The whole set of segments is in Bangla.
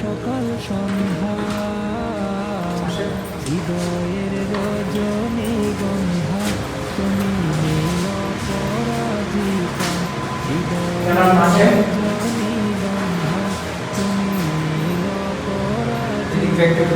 সকাল সন্ধ্যা হৃদয়ের রজনী গন্ধা তুমি নীল পরাজিতা হৃদয়ের রজনী গন্ধা তুমি নীল পরাজিতা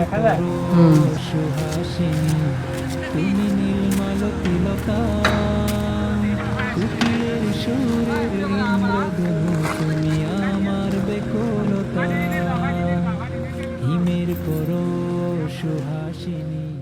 দেখা যায় তুমি নীলমাল সুরের ইন্দ্রধনু তুমি আমার বেকুলতা হিমের পর সুহাসিনী